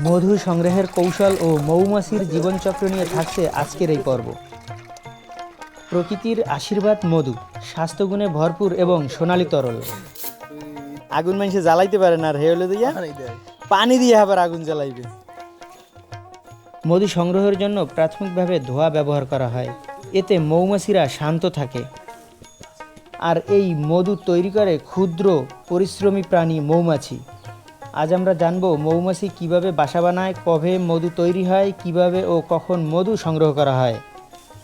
মধু সংগ্রহের কৌশল ও মৌমাছির জীবনচক্র নিয়ে থাকছে আজকের এই পর্ব। প্রকৃতির আশীর্বাদ মধু স্বাস্থ্যগুণে ভরপুর এবং সোনালী তরল। আগুন মানুষে জ্বালাইতে পারে না আর হে হলে দিয়া। পানি দিয়ে আবার আগুন জ্বালাইবে। মধু সংগ্রহের জন্য প্রাথমিকভাবে ধোঁয়া ব্যবহার করা হয়। এতে মৌমাছিরা শান্ত থাকে। আর এই মধু তৈরি করে ক্ষুদ্র পরিশ্রমী প্রাণী মৌমাছি। আজ আমরা জানব মৌমাছি কীভাবে বাসা বানায়, কবে মধু তৈরি হয়, কীভাবে ও কখন মধু সংগ্রহ করা হয়।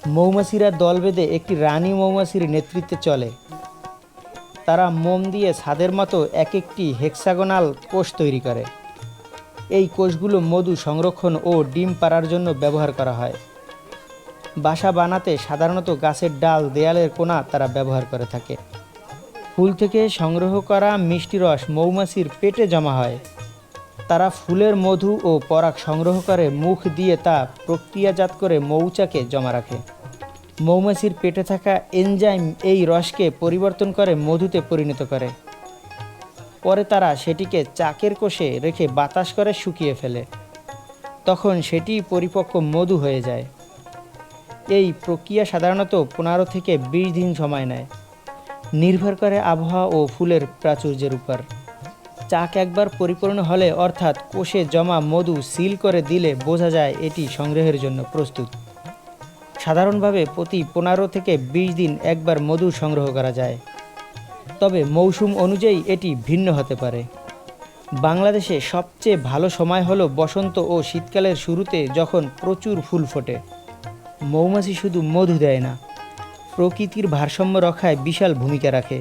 মৌমাছিরা দল বেঁধে একটি রানী মৌমাছির নেতৃত্বে চলে। তারা মোম দিয়ে ছাদের মতো এক একটি হেক্সাগোনাল কোষ তৈরি করে। এই কোষগুলো মধু সংরক্ষণ ও ডিম পাড়ার জন্য ব্যবহার করা হয়। বাসা বানাতে সাধারণত গাছের ডাল, দেয়ালের কোণা তারা ব্যবহার করে থাকে। ফুল থেকে সংগ্রহ করা মিষ্টি রস মৌমাছির পেটে জমা হয়। তারা ফুলের মধু ও পরাগ সংগ্রহ করে মুখ দিয়ে তা প্রক্রিয়াজাত করে মৌচাকে জমা রাখে। মৌমাছির পেটে থাকা এনজাইম এই রসকে পরিবর্তন করে মধুতে পরিণত করে। পরে তারা সেটিকে চাকের কোষে রেখে বাতাস করে শুকিয়ে ফেলে। তখন সেটি পরিপক্ক মধু হয়ে যায়। এই প্রক্রিয়া সাধারণত পনেরো থেকে বিশ দিন সময় নেয়। নির্ভর করে আবহাওয়া ও ফুলের প্রাচুর্যের উপর। চাক একবার পরিপূর্ণ হলে অর্থাৎ কোষে জমা মধু সিল করে দিলে বোঝা যায় এটি সংগ্রহের জন্য প্রস্তুত। সাধারণভাবে প্রতি পনেরো থেকে বিশ দিন একবার মধু সংগ্রহ করা যায়। তবে মৌসুম অনুযায়ী এটি ভিন্ন হতে পারে। বাংলাদেশে সবচেয়ে ভালো সময় হলো বসন্ত ও শীতকালের শুরুতে যখন প্রচুর ফুল ফোটে। মৌমাছি শুধু মধু দেয় না প্রকৃতির ভারসাম্য রক্ষায় বিশাল ভূমিকা রাখে।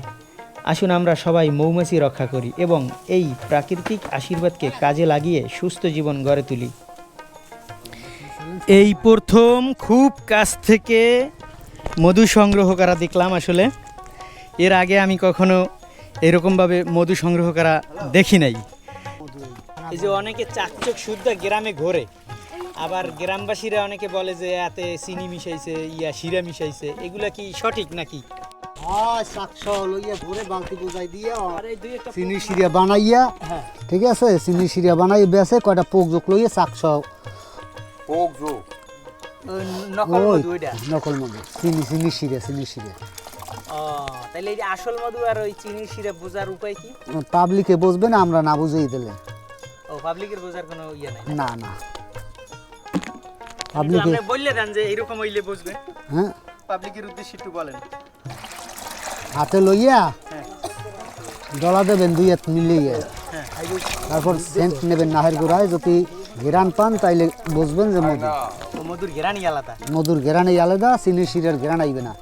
আসুন আমরা সবাই মৌমাছি রক্ষা করি এবং এই প্রাকৃতিক আশীর্বাদকে কাজে লাগিয়ে সুস্থ জীবন গড়ে তুলি। এই প্রথম খুব কাছ থেকে মধু সংগ্রহ করা দেখলাম আসলে। এর আগে আমি কখনো এরকমভাবে মধু সংগ্রহ করা দেখি নাই। এই যে অনেকে চাকচক শুদ্ধ গ্রামে ঘোরে। আবার গ্রামবাসীরা অনেকে বলে যে এতে চিনি মিশাইছে ইয়া শিরা মিশাইছে এগুলা কি সঠিক নাকি? শাকসা লইয়া ঘুরে বালতি বোঝাই দিয়ে আর এই দুই একটা চিনি সিরিয়া বানাইয়া ঠিক আছে? চিনি সিরিয়া বানাই বেছে কয়টা পোক জোক লইয়া শাকসা পোক যোগ? নকল মধু ওইটা নকল মধু। চিনি চিনি সিরিয়া চিনি সিরিয়া তাহলে এই আসল মধু আর ওই শিরা বোঝার উপায় কি? পাবলিকে বুঝবে না আমরা না বুঝেই দিলে। ও পাবলিকের বোঝার কোনো ইয়ে নাই? না না। পাবলিকে বললে দেন যে এরকম হইলে বুঝবে হ্যাঁ? পাবলিকের উদ্দেশ্যে একটু বলেন। হাতে লইয়া হ্যাঁ। ডলা দেবেন দুই হাত মিলিয়ে। হ্যাঁ। তারপর সেন্ট নেবেন নাহের গোড়ায় যদি ঘেরান পান তাইলে বুঝবেন যে মধু। মধুর ঘেরানি আলাদা। মধুর ঘেরানে আলাদা চিনি সিরিয়ার ঘেরান আইবে না।